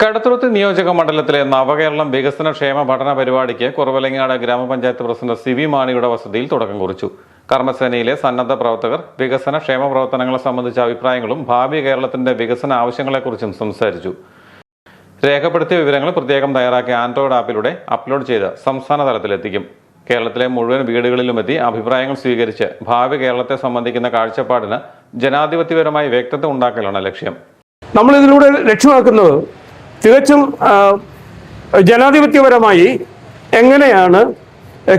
കടത്തുരുത്ത് നിയോജക മണ്ഡലത്തിലെ നവകേരളം വികസന ക്ഷേമ പഠന പരിപാടിക്ക് കുറവലങ്ങാട് ഗ്രാമപഞ്ചായത്ത് പ്രസിഡന്റ് സി വി മാണിയുടെ വസതിയിൽ തുടക്കം കുറിച്ചു. കർമ്മസേനയിലെ സന്നദ്ധ പ്രവർത്തകർ വികസന ക്ഷേമ പ്രവർത്തനങ്ങളെ സംബന്ധിച്ച അഭിപ്രായങ്ങളും ഭാവി കേരളത്തിന്റെ വികസന ആവശ്യങ്ങളെക്കുറിച്ചും സംസാരിച്ചു. രേഖപ്പെടുത്തിയ വിവരങ്ങൾ പ്രത്യേകം തയ്യാറാക്കിയ ആൻഡ്രോയിഡ് ആപ്പിലൂടെ അപ്ലോഡ് ചെയ്ത് സംസ്ഥാന തലത്തിലെത്തിക്കും. കേരളത്തിലെ മുഴുവൻ വീടുകളിലുമെത്തി അഭിപ്രായങ്ങൾ സ്വീകരിച്ച് ഭാവി കേരളത്തെ സംബന്ധിക്കുന്ന കാഴ്ചപ്പാടിന് ജനാധിപത്യപരമായി വ്യക്തത ഉണ്ടാക്കലാണ് ലക്ഷ്യം. നമ്മളിതിലൂടെ ലക്ഷ്യമാക്കുന്നത് തികച്ചും ജനാധിപത്യപരമായി എങ്ങനെയാണ്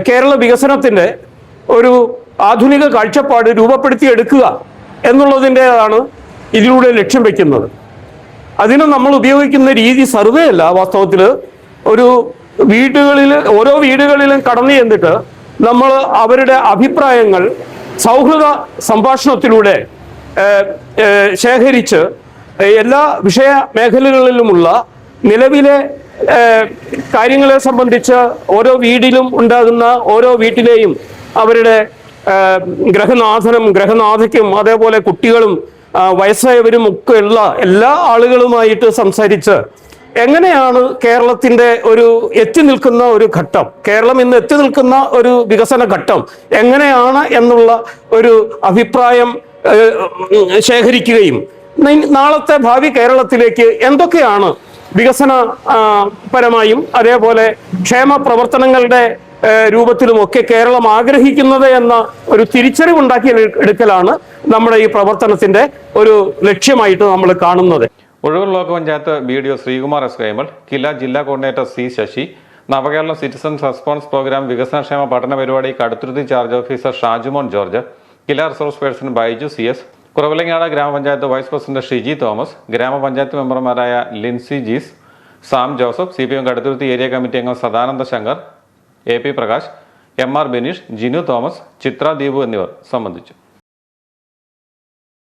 കേരള വികസനത്തിന്റെ ഒരു ആധുനിക കാഴ്ചപ്പാട് രൂപപ്പെടുത്തിയെടുക്കുക എന്നുള്ളതിന്റെതാണ് ഇതിലൂടെ ലക്ഷ്യം വയ്ക്കുന്നത് അതിന് നമ്മൾ ഉപയോഗിക്കുന്ന രീതി സർവേ അല്ല വാസ്തവത്തിൽ ഒരു വീടുകളിൽ ഓരോ വീടുകളിലും കടന്നു ചെന്നിട്ട് നമ്മൾ അവരുടെ അഭിപ്രായങ്ങൾ സൗഹൃദ സംഭാഷണത്തിലൂടെ ശേഖരിച്ച് എല്ലാ വിഷയ മേഖലകളിലുമുള്ള നിലവിലെ കാര്യങ്ങളെ സംബന്ധിച്ച് ഓരോ വീടിലും ഉണ്ടാകുന്ന ഓരോ വീട്ടിലെയും അവരുടെ ഗ്രഹനാഥനും ഗ്രഹനാഥയ്ക്കും അതേപോലെ കുട്ടികളും വയസ്സായവരും ഒക്കെ ഉള്ള എല്ലാ ആളുകളുമായിട്ട് സംസാരിച്ച് എങ്ങനെയാണ് കേരളത്തിന്റെ ഒരു എത്തി നിൽക്കുന്ന ഒരു ഘട്ടം കേരളം ഇന്ന് എത്തി നിൽക്കുന്ന ഒരു വികസന ഘട്ടം എങ്ങനെയാണ് എന്നുള്ള ഒരു അഭിപ്രായം ശേഖരിക്കുകയും നാളത്തെ ഭാവി കേരളത്തിലേക്ക് എന്തൊക്കെയാണ് വികസന പരമായും അതേപോലെ ക്ഷേമ പ്രവർത്തനങ്ങളുടെ രൂപത്തിലുമൊക്കെ കേരളം ആഗ്രഹിക്കുന്നത് എന്ന ഒരു തിരിച്ചറിവുണ്ടാക്കി എടുക്കലാണ് നമ്മുടെ ഈ പ്രവർത്തനത്തിന്റെ ഒരു ലക്ഷ്യമായിട്ട് നമ്മൾ കാണുന്നത്. ഒഴുകൽ block panchayat B D O Sreekumar S Kaimal KILA ജില്ലാ coordinator C Sasi Navakerala citizens response program വികസനക്ഷേമ പഠന പരിപാടി Kaduthuruthy charge officer Shajumon George KILA resource person Baiju C S Kuravilangad ഗ്രാമപഞ്ചായത്ത് വൈസ് പ്രസിഡന്റ് ഷിജി തോമസ് ഗ്രാമപഞ്ചായത്ത് മെമ്പർമാരായ Lincy Jees Sam Joseph C P M Kaduthuruthy area committee അംഗം Sadananda Shankar A P Prakash M R Bineesh Jinu Thomas Chithra Deepu എന്നിവർ സംബന്ധിച്ചു.